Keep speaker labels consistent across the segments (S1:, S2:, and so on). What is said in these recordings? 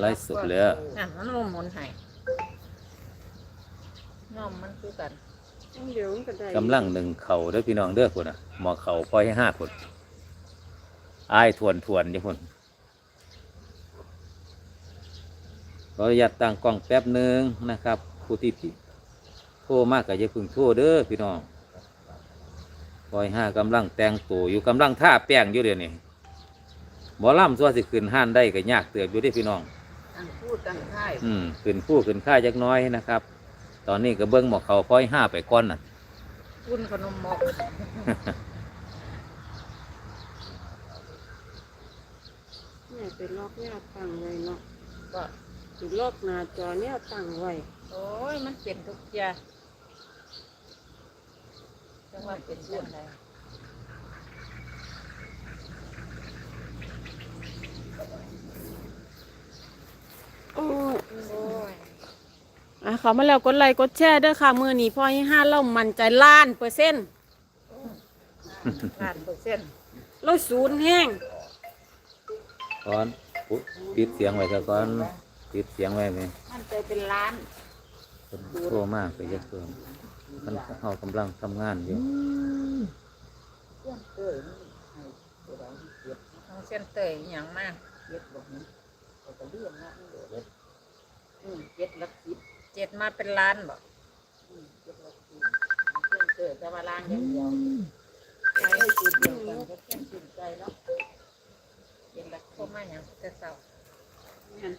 S1: ไล่สุดเลยอะ
S2: อะมันลงหมุนให้น้อมมันคือกัน
S3: เดี๋ยวมันก็ได้
S1: กำลังหนึ่งเข่าเด้อพี่น้องเด้อคนอะหมอเข่าปล่อยให้ห้าคนอายทวนทวนๆอยู่คนขออนุญาตตั้งกล้องแป๊บหนึ่งนะครับผู้ที่พี่โทรมากก็อย่าเพึ่งโทรเด้อพี่น้องปล่อยห้ากำลังแต่งตัวอยู่กำลังท่าแป้งอยู่เดี๋ยวนี้หมอลำสัวสิขึ้นห้านได้ก็ยากเตือบอยู่เด้อพี่น้อง
S2: อันพูด ตั้งค่าย
S1: อืมขึ้นผู้ขึ้นค่าจักหน้อยนะครับ ตอนนี้ก็เบิ้งหมอเขาพ้อยห้าไปก้อนน่ะ
S2: ปุ้นขนมหมก
S3: เนี่ยเป็นล็อกแนวตั้งไว้เนาะ
S2: ก็
S3: เป็นล็อกหน้าจอแนวตั้งไว้
S2: โอ้ย มันเป็นทุกเทียจังว่าเป็นเรื่องใด
S3: โอ้ย
S2: โอ้ย
S3: อะ เขามาแล้วกดไลค์กดแชร์เด้อค่ะมือนี้พ่อให้ห้าเล่ามันใจล้านเปอร์เซ็นต์
S2: ล้านเปอร์เซ็นต์
S3: เราศูนย์แห้ง
S1: ก้อนปุ๊บปิดเสียงไว้ซะก่อนปิดเสียงไว้ไหม
S2: มันใจเป็นล้าน
S1: คนโทรมากไปยักตัวมันเขากำลังทำงานอยู่
S2: ทั้งเส้นเตยอหย่างมาก
S4: เจ็ดบอกนี้เราก็เลื่อนนะเจ็ดอืมเจ็ดลักสิบ
S2: เจ็ดมาเป็นล้านบ่
S4: อืมเพื่อนเกิดแต่ว่าล้านอย่างเดียวใช้จุดเดียวกันก็เพื่อนสนใจแล้วเจ็ดลัก
S2: โทรมาอย่างแต่เศร้า
S3: เนี่ย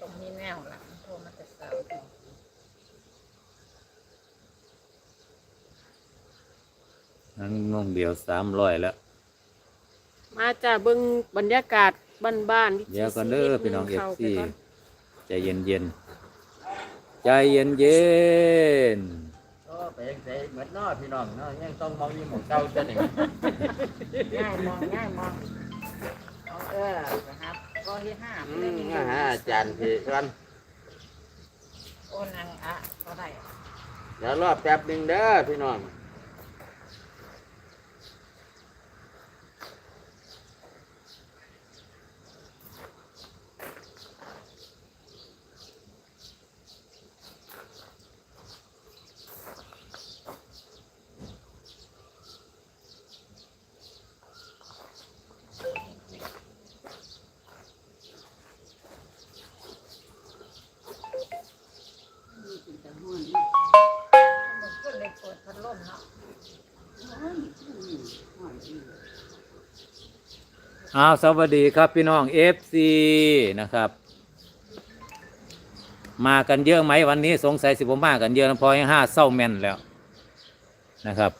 S2: ตรงนี้แนวละโทรมาแต่เศร้า
S1: นั่นงงเดียวสามร้อยแล้ว
S3: มาจากเบิ่งบรรยากาศบ้านๆวิถี
S1: เดี๋ยวก่อนเด้อ
S3: ชีวิต
S1: พี่น้องเอฟซีใจเย็นเย็นๆ ใจเย็นเย็น
S4: ก็ไปยังไงเหมือนน้อพี่น้องเนาะยังต้องมองยี่หมองเก่าจะหนึ่ง
S2: ง่ายมองง่ายมองเอาเออนะครับก็ที่ห้า
S4: อืมมาหาอาจารย์พี่กัน
S2: โอ้นางอะก็ได้
S4: เดี๋ยวรอแป๊บหนึ่งเด้อพี่น้อง
S2: มันก็เลยเปิดพัดลมเนาะ
S1: ๆ อ้าวสวัสดีครับพี่น้องเอฟซีนะครับ มากันเยอะไหมวันนี้สงสัยสิบมากันเยอะนะพอให้ห้าเศร้าแม่นแล้วนะครับ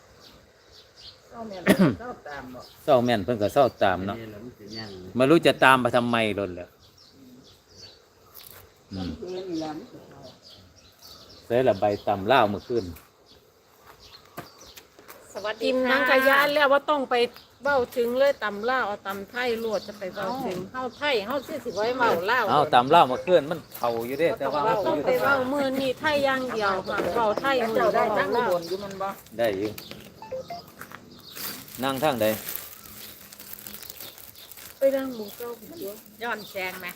S2: ก็แม่นก็ตามบอก
S1: เศร้าแม่นเพิ่นก็เศร้าตามเนาะ
S4: นี่แหละมันสิยัง
S1: ไม่รู้จะตามไปทำไมรถแล้วอืม
S4: เพื่อนนี่ละมันสิเอา
S1: เสียละใบตำเล่าวเมื่อคืน
S2: สวัสดี
S3: กินนังกะยานแล้วว่าต้องไปเบ้าถึงเลยตำล่าวเอาตำไทยลวดจะไป
S2: เฮา
S3: เบ้าถึง
S2: เฮาไทยเฮาสิสิไว้เมาเล่า
S1: เอาตำเล่าวเมื่อคืนมันเข่าอยู่เด้แต่ว่า
S2: ต้
S1: เขา
S2: อง
S1: อยู่
S2: ไป
S1: ที่
S3: เบ้ามือนี่ไทยอย่างเดียวค่ะเบ้าไทยมือ
S2: เจ้าได้
S3: เบ้า
S2: ตั้งอุ
S3: ลาว
S2: บลอยู่มันบ่
S1: ได้อยู่นั่งทางใด
S3: ไปดังหมูเก้าผิดตัว
S2: ย้อนแซงไหม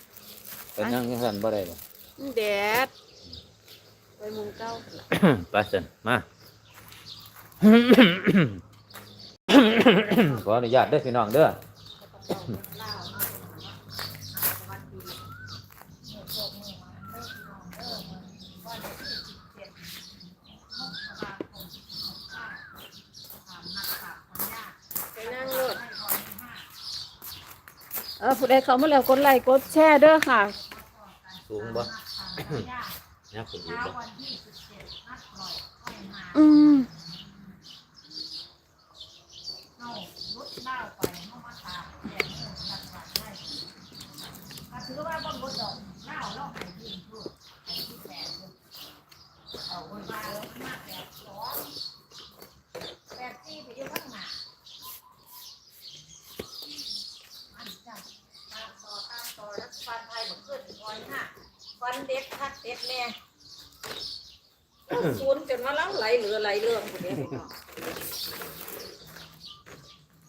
S1: ไปนั่งยังสันบ่ได้บ่
S3: มันแดดไปหมุงเก้า
S1: ไปสันมา ขออนุญาตเด้อพี่น้องเด้อ
S3: ไปนั่งรถเออผู้ใดเขามาแล้วกดไลค์กดแชร์เด้อค่ะ
S1: สูงบ่เนี่ยคุณดีบ่
S3: อืม
S2: ฟันเด็ดคัดเด็ด แน่ศูนย์จนว่าเล่าไหลเหลือไหลเรื่องคนนี้พี่น้อง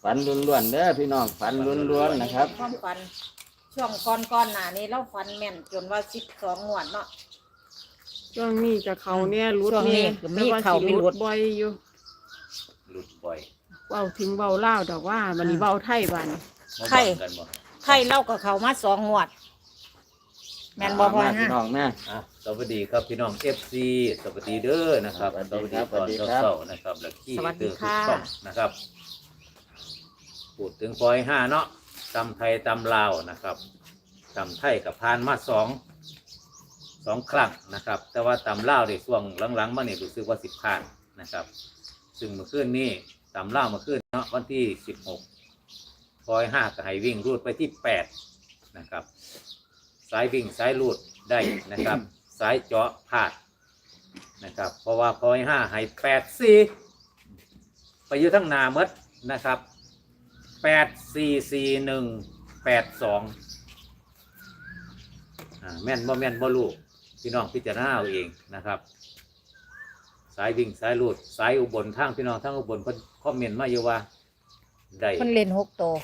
S4: ฝันล้วนๆเด้อพี่น้องฝันล้วนๆนะครับ
S2: ความฝันช่วงก่อนก่อนๆหน้านี้เราฟันแม่นจนว่าสิบสองงวดเนาะ
S3: ช่วงนี้จะเขาเนี่ยรุด
S2: ช่วงนี้
S3: เนี่ย
S2: ก็มีเขามีรุด
S3: บ่อยอยู่
S1: หลุดบ่อย
S3: เว้าถึงเว้าเล่าวดอกว่ามันนี้เว้าไทยบัดน
S1: มา
S2: ใคร
S1: บอกกันบ่
S2: ใครเล่ากับเขามาสองงวด แม่นบ่พอ
S4: มา
S2: ฮะ
S4: พี่น้องแม่
S1: อะ สวัสดีครับพี่น้อง FC สวัสดีเด้อนะครับ
S4: สวัสดีครับ
S1: ตอน
S4: สวัสดีครับ
S1: เช้าๆนะครับแล้วที่
S2: สวัสดี
S1: เตือทุก
S2: ค่ะ
S1: ช่องนะครับพูดถึงพลอยห้าเนาะตำไทยตำลาวนะครับตำไทยกับพานมาสองสองครั้งนะครับ แต่ว่าตำลาวในช่วงหลังๆมาเนี่ยรู้สึกว่าสิบพานนะครับ ซึ่งเมื่อคืนนี้ตำลาวเมื่อคืนเนาะวันที่สิบหกพลอยห้าก็ให้วิ่งรูดไปที่แปดนะครับ สายวิ่งสายรูดได้นะครับ สายเจาะพลาดนะครับ เพราะว่าพลอยห้าให้แปดสี่ไปอยู่ทั้งหนาหมดนะครับแปดสี่สี่หนึ่งแปดสองแม่นบ่แม่นบ่ลูกพี่น้องพิจารณาเอาเองนะครับ สายวิ่งสายรูดสายอุบลทางพี่น้องทางอุบลเพิ่นคอมเมนต์มาอยู่ว่าได้
S2: มันเล่นหกโตว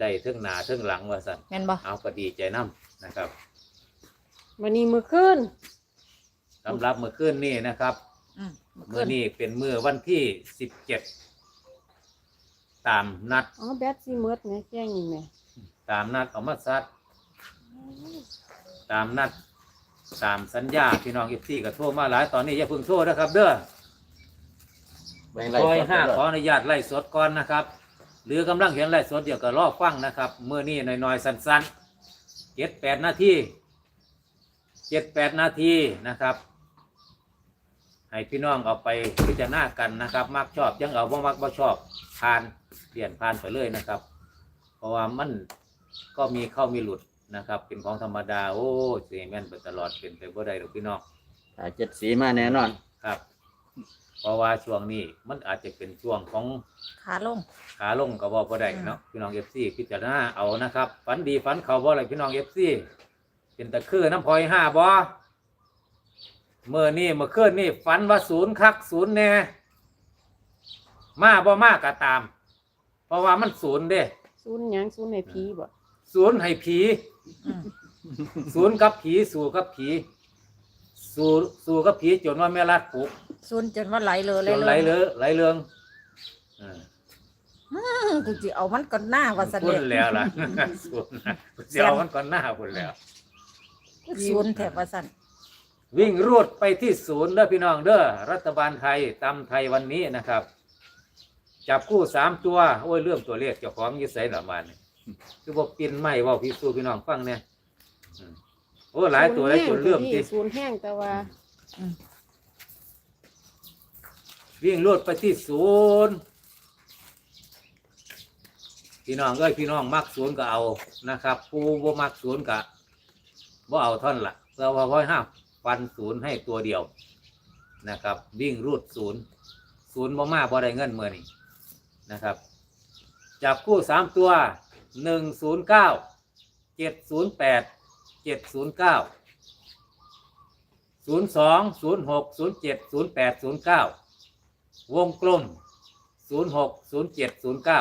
S1: ได้เทิงหนาเทิงหลังว่าสั่น
S2: แม่นบ่
S1: เอาก็ดีใจน้ำนะครับ
S3: วันนี้มือขึ้น
S1: สำหรับเมื่อคืนนี้นะครับ
S2: อืม
S1: เมื่อนี้เป็นเมื่อวันที่สิบเจ็ดตามนัด
S3: อ๋อแบตซีเมิร์ดไงแจ้งนี่ไง
S1: ตามนัดเอามาซัดตามนัด ตามสัญญาพี่น้องอีซี่ก็โทรมาหลายตอนนี้อย่าเพิ่งโทรนะครับ เด้อ
S4: ไปไล่
S1: ซอย
S4: สด
S1: ห้า
S4: ไป
S1: ขออนุญาตไล่สดก่อนนะครับ หรือกำลังเห็นไล่สดเดี๋ยวก็รอฟังนะครับเมื่อนี้น้อยๆสั้นๆเจ็ดแปดนาที เจ็ดแปดนาทีนะครับ ให้พี่น้องเอาไปพิจารณากันนะครับ มักชอบยังเอาบ่มักบ่ชอบผ่านเปลี่ยนผ่านไปเลยนะครับ เพราะว่ามันก็มีเข้ามีหลุดนะครับ เป็นของธรรมดาโอ้เสียแม่นไปตลอดเป็นไปบ่ได้หรอกพี่น้อง
S4: สายเจ็ดสีมาแน่นอน
S1: ครับ เพราะว่าช่วงนี้มันอาจจะเป็นช่วงของ
S2: ขาลง
S1: ขาลงก็บอกบ่ได้เนาะพี่น้องเอฟซีพิจารณาเอานะครับฝันดีฝันเขาบ่อะไรพี่น้องเอฟซี เป็นตะคือน้ำพลอยห้าบ่เมื่อนี่เมื่อคืนนี่ฝันว่าศูนย์คักศูนย์แน่มาบ่มากก็ตาม เพราะว่ามันศูนย์เด้
S3: ศูนย์หยังศูนย์ในผีบ่
S1: ศูนย์ให้ผี
S2: อืม
S1: ศูนย์กับผีสู่กับผี สู่สู่กับผีจนว่าแม่รัดปลุก
S2: ซุนจนว่าไหลเลย
S1: จ
S2: เลย
S1: นไหลเลอะไหลเรืองเออ
S2: อืมกูสิเอามันก่อนหน้าว่าสัน
S1: พุ่
S2: เด็
S1: นแล้วล่ะ ศูนย์นะเสียวมันก่อนหน้าพุ่นแล้ว
S2: ซุนแถบว่าสัน
S1: วิ่งรูดไปที่ศูนย์เด้อพี่น้องเด้อรัฐบาลไทยตำไทยวันนี้นะครับ จับคู่สามตัว โอ้ยเรื่องตัวเลขเจ้าของอยิ่ใส่ละมันนี่คือบอกปินไม่เว่าพี่สู้พี่น้องฟังเนี่ยอืมโอ้หลายตัวหลายจนเรื่อง
S3: ศู
S1: ที่
S3: นย์แห้งศูนย์แห้งแต่ว่า
S1: วิ่งรูดไปที่ศูนย์พี่น้องเอ้ยพี่น้องมักศูนย์ก็เอานะครับปูบ่มักศูนย์ก็ บ่าเอาท่อนละเราว่าร้อยห้าฟันศูนย์ให้ตัวเดียวนะครับ วิ่งรูดศูนย์ศูนย์บ่มาบ่ได้เงินเมื่อนี้นะครับจับคู่สามตัวหนึ่งศูนย์เก้าเจ็ดศูนย์แปดเจ็ดศูนย์เก้าศูนย์สองศูนย์หกศูนย์เจ็ดศูนย์แปดศูนย์เก้าวงกลมศูนย์หกศูนย์เจ็ดศูนย์เก้า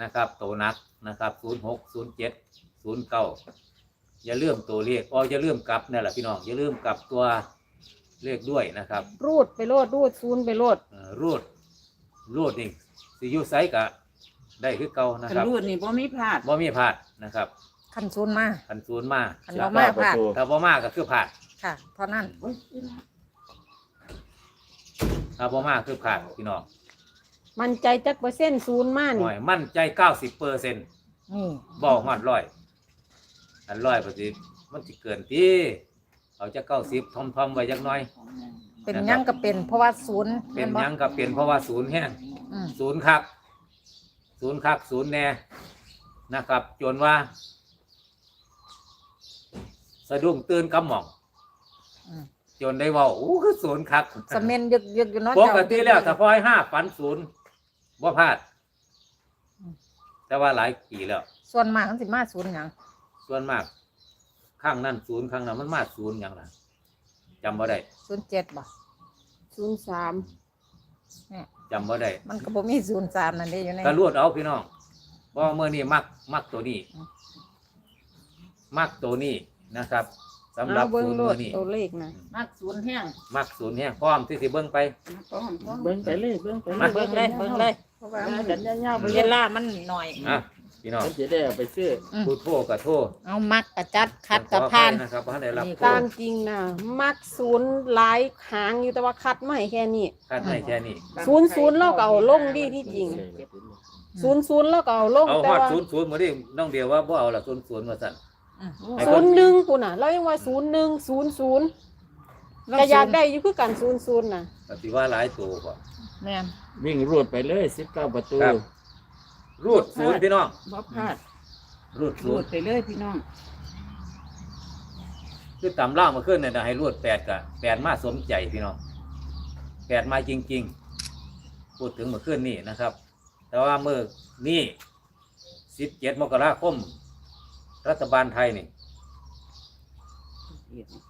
S1: นะครับโตนักนะครับศูนย์หกศูนย์เจ็ดศูนย์เก้า อย่าลืมตัวเลขอ๋ออย่าลืมกลับนี่แหละพี่น้องอย่าลืมกลับตัวเลขด้วยนะครับ
S3: รูดไปโลดรูดศูนย์ไปโลด
S1: เอ่อรูดรูดนี่สิอยูไซกะได้คือเก่านะ
S5: คัน
S1: ครับ
S5: รูดนี่บ่มีพลาด
S1: บ่มีพลาดนะครับ
S2: คันซุนมา
S1: คันศูนย์มา
S2: คันบ่มาพลาด
S1: ถ้าบ่มาก็คือพลาด
S2: ค่ะเท่านั้น
S1: ถ้าบ่มาคือพลาดพี่น้อง
S3: มันใจจักเปอร์เซ็นต์ศูนย์มา
S1: ห
S3: นี่
S1: น่อยมั่นใจเก้าสิบเปอร์เซ็นต์
S2: นี่
S1: บ่ฮอดร้อย อันร้อยปฏิมันสิเกินที่เอาจะเก้าสิบทอมทอมๆไว้จักหน่อย
S2: เป็นหยังก็เป็น เพราะว่าศูนย์
S1: เป็นห
S2: บ่
S1: ยังก็เป็นเพราะว่าศูนย์แห้ง
S2: อืม
S1: ศูนย์คักศูนย์คักศูนย์แน่นะครับ จนว่า สะดุ้งตื่นกำหม่อง
S2: อืม
S1: จนได้เว่าอู้คือศูนย์คัก
S2: สะเมนยึกยึกอยู่เนาะ
S1: ปกติแล้วถ้าพอยห้าฝันศูนย์บ่พลาด แต่ว่าหลายปีแล้ว
S2: ส่วนมากมันสิมาศูนย์หยัง
S1: ส่วนมาก ข้างนั้นศูนย์ข้างนั้นมันมาศูนย์อย่างไรจำบ่ได้
S2: ศูนย์เจ็ดบ่
S3: ศูนย์สาม
S1: จำบ่ได้
S2: มันก็บ่มีศูนย์สามนั่นเด้อยู่ใน
S1: ก็รวดเอาพี่น้องเพราะว่าเมื่อนี้มักมักตัวนี้ มักตัวนี้นะครับสำหรั
S3: เอา
S1: บ
S3: เบิ้ง
S1: ศูนย์
S3: โล
S1: มื
S3: ด
S1: อนี้
S3: ตัวเลขนะ
S2: มักศูนย์แห้ง
S1: มักศูนย์แห้งพร้อมที่สิเบิ้งไป
S5: ป้อนป้อน
S2: เบิ่งไปเลยเบิ่งไป
S1: มา
S2: เบิ่งเลยเบิ่งเลย
S5: เพราะว่ามันเดินยาวๆไป
S2: เว
S5: เรื่อย
S2: ลามันหน่อย
S1: อะ พี่น้อง
S4: มันจะได้เอาไปซื้อ
S1: ผู้โทษกับโทษ
S2: เอามักกระจัดคัดกระ
S1: ขออ
S2: พาน
S1: ภัยนะครับเพราะได้รับ
S2: นี่
S1: โท
S3: ตา
S1: ษ
S3: มจริงนะมักศูนย์หลายหางอยู่แต่ว่าคัดมาให้แค่นี้
S1: คาดไม่แค่นี้
S3: ศูนย์ศูนย์เราก็เอาลงดีที่จริงศูนย์ศูนย์เราก็เอาลง
S1: เอา
S3: แต่
S1: ฮอด
S3: ว่า
S1: ศูนย์ศูนย์มาดิน้องเดียวว่าบ่เอาละศูนย์ศูนย์มาสั่น ไอ้ค
S3: ศูนย์หนึ่งปุ่นน่ะเรายังว่าศูนย์หนึ่งศูนย์ศูนย์ก็อยากได้อยู่คือกันศูนย์ศูนย์น่ะ
S1: ปฏิว่าหลายตัวกว่า
S2: แม่น
S4: วิ่งรูดไปเลยสิบเก้าประตู
S1: ครับ รูดศูนย์พี่น้อง
S5: บ่พลาด
S1: รูดศู
S5: รู
S1: น
S5: ด
S1: ย์
S5: ไปเลยพี่น้อง
S1: คือต่ำล่างมาขึ้นเนี่ยนะให้รูดแปดกับแปดมาสมใจพี่น้องแปดมาจริง ๆ พูดถึงเมื่อคืนนี่นะครับ แต่ว่าเมื่อนี่สิบเจ็ดมกราคม รัฐบาลไทยนี่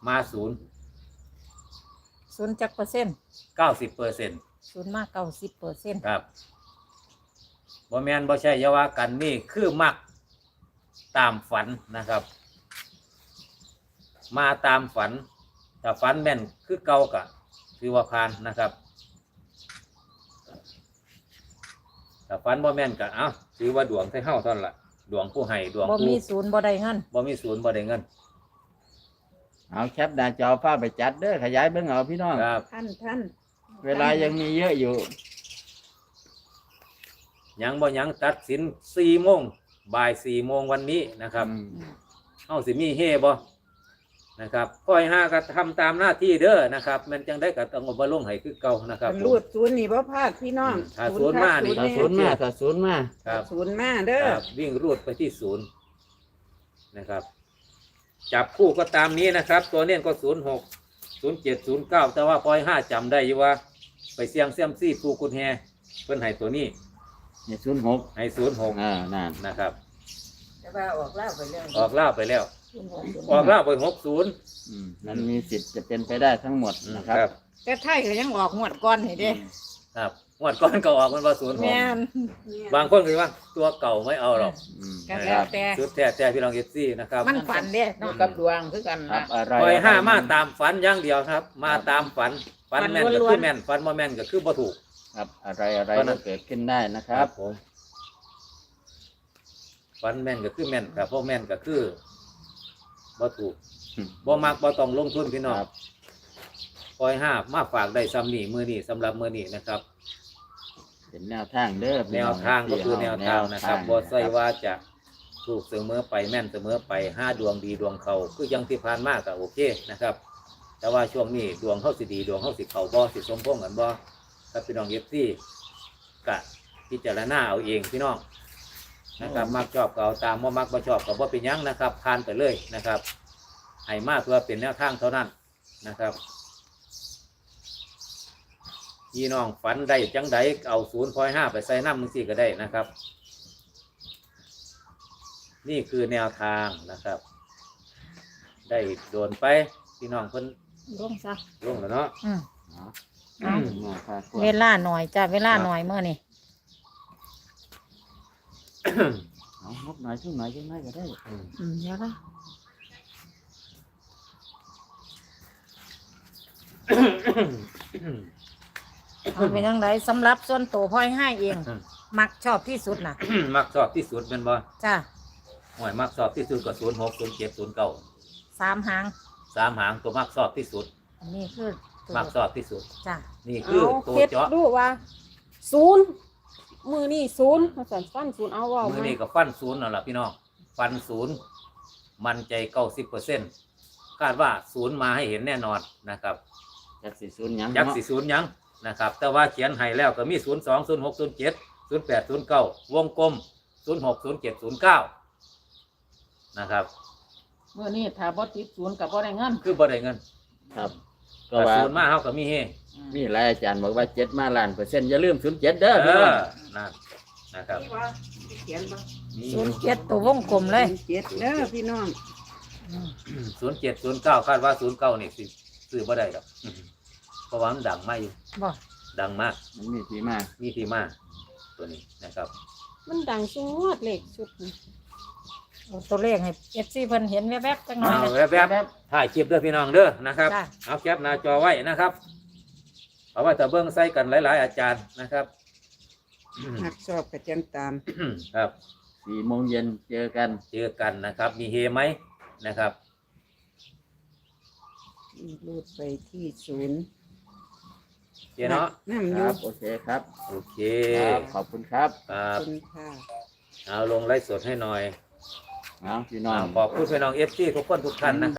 S1: มาศูนย์
S2: ศูนย์จักเปอร์เซ็นต์
S1: เก้าสิบเปอร์เซ็นต์
S2: ศูนย์มากเก้าสิบเปอร์เซ็นต์
S1: ครับ บ่แมนบ่ใช่อยาว่ากันนี่คือมักตามฝันนะครับ มาตามฝันถ้าฝันแม่นคือเก่ากะคือว่าพานนะครับถ้าฝันบ่แม่นกะเอ้าถือว่าดวงให้เฮาเท่านั้นล่ะดวงผู้ให้ดวง
S2: บ่
S1: ผู้
S2: มีศูนย์บ่ได้เงิน
S1: บ่มีศูนย์บ่ได้เงิน
S4: เอาแคปหน้าจอภาพไปจัดเด้อขยายเบิ่งเอาพี่น้อง
S1: ครับ
S5: ท่านท่าน
S4: เวลายังมีเยอะอยู่
S1: ยังบ่ยังตัดสิน4โมงบ่าย4โมงวันนี้นะครับ
S4: อืม
S1: เฮาสิมีเฮบ่นะครับคอยห้าก็ทำตามหน้าที่เด้อนะครับ มันจังได้ก็ต้องเอามาลงให้คือเก่านะครับ
S5: มันรูดศูนย์นี่บ่พลาดพี่น้อง
S1: อืมถ้าศูนย์มานี่
S4: ถ้าศูนย์มาถ้าศูนย์มา
S1: ครับ
S5: ศูนย์มาเด้อ
S1: ครับวิ่งรูดไปที่ศูนย์นะครับ จับคู่ก็ตามนี้นะครับ ตัวเน้นก็ศูนย์หกศูนย์เจ็ดศูนย์เก้าแต่ว่าปอยห้าจำได้อยู่ว่า ไปเสียงเสียมซี่ปูกุญแฮเพิ่นให้ตัวนี้
S4: เนี่ยศูนย์หก
S1: ให้ศูนย์หก
S4: อ่านั่น
S1: นะครับ
S5: แต่ว่าออกแล้วไปเรื่อง
S1: ออกเล่าไปแล้ว
S5: ศูนย์หกศูนย์
S1: ออกเล่าไปหกศูนย์
S4: อืมมันมีสิทธิ์จะเป็นไปได้ทั้งหมดนะครับ
S2: แต่ไทยก็ยังออกงวดก่อนนี่เด้
S1: ครับงวดก้อนก็ออกมันว่าศูนย์หก
S2: แม่น
S1: บางคนคือว่าตัวเก่าไม่เอาหรอก
S4: อืม
S2: ก็แล้วแต่
S1: ชุดแท้แต่พี่น้องเอฟซีนะครับ
S2: มันฝันเด้
S5: อยู่
S2: เนาะ
S5: กับดวงคือกัน
S4: ครั
S5: นะ
S4: บอะไร
S1: ปล่อยห้า
S4: อะไร
S1: มาตามฝันอย่างเดียวครับ มาตามฝัน ฝันแม่นก็คือแม่นฝันบ่แม่นก็คือบ่ถูก
S4: ครับ อะไรอะไร
S1: เพราะฉะนั้
S4: ก็
S1: น
S4: เกิดขึ้นได้นะครับ
S1: ผมฝันแม่นก็คือแม่นครับเพราะแม่นก็คือบ่ถูก
S4: อืม
S1: บ่มักบ่ต้องลงทุนพี่น้อง
S4: ครับ
S1: ปล่อยห้ามาฝากได้ซ้ำนี่มือนี่สำหรับมือนี่นะครับ
S4: เป็นแนวทางเด้อ
S1: แนวทางก็คือแนวทางนะครับบ่ใส่
S4: ว่า
S1: ว่าจะถูกเสมอไปแม่นเสมอไปห้าดวงดีดวงเขาคือยังที่ผ่านมากก็โอเคนะครับ แต่ว่าช่วงนี้ดวงเข้าสิดีดวงเข้าสิเขาบ่สิสมพงษ์กันบ่ ครับพี่น้องเอฟซีกะพิจารณาเอาเองพี่น้องนะครับมักชอบก็เอาตามว่ามักบ่ชอบก็บ่เป็นหยังนะครับผ่านไปเลยนะครับให้มากเพื่อเป็นแนวทางเท่านั้นนะครับพี่น้องฝันได้จังใดเอาศูนย์พอยห้าไปใส่น้ำมึงสิก็ได้นะครับ นี่คือแนวทางนะครับ ได้โดนไปพี่น้องเพิ่น
S2: ลงซะ
S1: ลงแล้วเนาะ
S2: อืม
S4: เอา มาพากวาด
S2: เวลาหน่อยจ้ะเวลาหน่อยเมื่อนี่
S4: เอาลบหน่อยช่วยหน่อยช่วยหน่อยก็ได้
S2: อืมเดี๋ยวละเอาไปทางไหนสำหรับส่วนตัวพ่อยให้เองมักชอบที่สุดน่ะ
S1: มักชอบที่สุดเป็นบ่
S2: จ้ะ
S1: หวยมักชอบที่สุดก็ศูนย์หกศูนย์เจ็ดศูนย์เก้า
S2: สามหาง
S1: สามหางตัวมักชอบที่สุด
S2: อันนี้คือ ตัว
S1: มักชอบที่สุด
S2: จ้ะ
S1: นี่คือ
S3: เอา
S1: ตัว
S3: เฮ็ด
S1: เจาะ
S3: ดูว่าศูนย์มือนี่ศูนย์มาสั่นฟันศูนย์เอาเว่า
S1: มือ
S3: มา
S1: นี้ก็ฟันศูนย์นั่นแหละพี่น้องฟันศูนย์มันใจเก้าสิบเปอร์เซ็นต์คาดว่าศูนย์มาให้เห็นแน่นอนนะครับ
S4: จักสิศูนย์หยัง
S1: ยักษ์
S4: เนาะ
S1: สี่ศูนย์ยังนะครับ แต่ว่าเขียนให้แล้วก็มีศูนย์สองศูนย์หกศูนย์เจ็ดศูนย์แปดศูนย์เก้าวงกลมศูนย์หกศูนย์เจ็ดศูนย์เก้านะครับ
S5: เมื่อนี้ถ้าบ่ติดศูนย์กับบ่ได้เงิน
S1: คือบ่ได้เงิน
S4: ครับ ก็
S1: แต่
S4: ว่า
S1: ศูนย์มาเฮาก็มีเฮ
S4: มีหลายอาจารย์บอกว่าเจ็ดมาล้านเปอร์เซ็นต์อย่าลืมศูนย์เจ็ดเด้อ
S1: เอ
S4: พี่น้อง
S1: อนั่นนะครับ
S5: เขียนบ่
S1: นี่
S2: ศูนย์เจ็ดตัววงกลมเลย
S5: เจ็ดเด้อพี่น้อง
S1: ศูนย์เจ็ดศูนย์เก้าคาดว่าศูนย์เก้านี่สิซื้อบ่ได้หรอกเพราะว่ามันดังมากอยู่
S2: บ่
S1: ดังมาก
S4: มันมีที่มา
S1: มีที่มาตัวนี้นะครับ
S3: มันดังสุงวดเลขชุดนี้
S2: เอาตัวเลขให้เอฟซีเพิ่นเห็นแวบๆจังหน่อย
S1: เอา
S2: นะ
S1: แวบๆถ่ายคลิปเด้อพี่น้องเด้อนะครับ
S2: จ้ะ
S1: เอาแคปหน้าจอไว้นะครับเอาไว้แต่เบิ้งใส่กันหลาย ๆ อาจารย์นะครับ
S5: หักชอบกระจังตาม
S1: ครับ
S4: สี่โมงเย็นเจอกัน
S1: เจอกันนะครับ มีเฮไหมนะครับ
S5: รูดไปที่ศูนย์
S1: เจเนาะ
S5: น้ำอ
S4: ค
S5: ยู่
S4: รับโอเคครับ
S1: โอเค
S4: ครับขอบคุณครับ
S1: ครับ
S5: คุณค่ะ
S1: เอาลงไลฟ์สดให้หน่อย
S4: เอาพี่น้อง
S1: ขอบคุณพี่น้องเอฟซีทุกคนทุกท่านนะครับ